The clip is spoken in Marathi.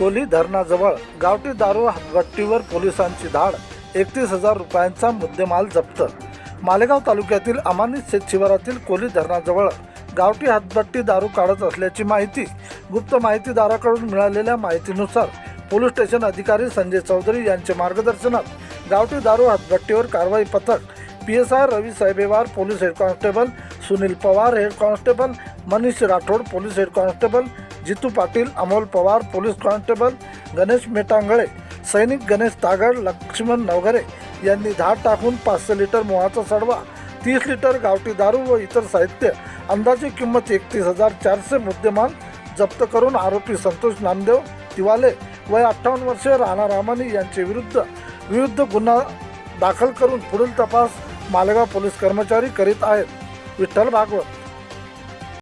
कोली धरणाजवळ गावठी दारू हातभट्टीवर पोलिसांची धाड एकतीस हजार रुपयांचा मुद्देमाल जप्त. मालेगाव तालुक्यातील अमानित शेत शिवारातील कोली धरणाजवळ गावठी हातभट्टी दारू काढत असल्याची माहिती गुप्त माहितीदाराकडून मिळालेल्या माहितीनुसार पोलीस स्टेशन अधिकारी संजय चौधरी यांच्या मार्गदर्शनात गावठी दारू हातभट्टीवर कारवाई पथक P S I Ravi साहेबेवार police head constable Sunil Pawar head constable Manish Rathod police head constable Jitu Patil Amol Pawar police constable Ganesh Metangale सैनिक गणेश तागड लक्ष्मण नवघरे यांनी धाड टाकून पाचशे लिटर मोहाचा सडवा तीस लिटर गावठी दारू व इतर साहित्य अंदाजे किंमत एकतीस हजार चारशे मुद्देमाल जप्त करून आरोपी संतोष नामदेव तिवाले वय अठ्ठावन्न वर्षे राणा रामानी यांचे विरुद्ध विरुद्ध गुन्हा दाखल करून पुढील तपास मालेगाव पोलीस कर्मचारी करीत आहेत. विठ्ठल भागवत.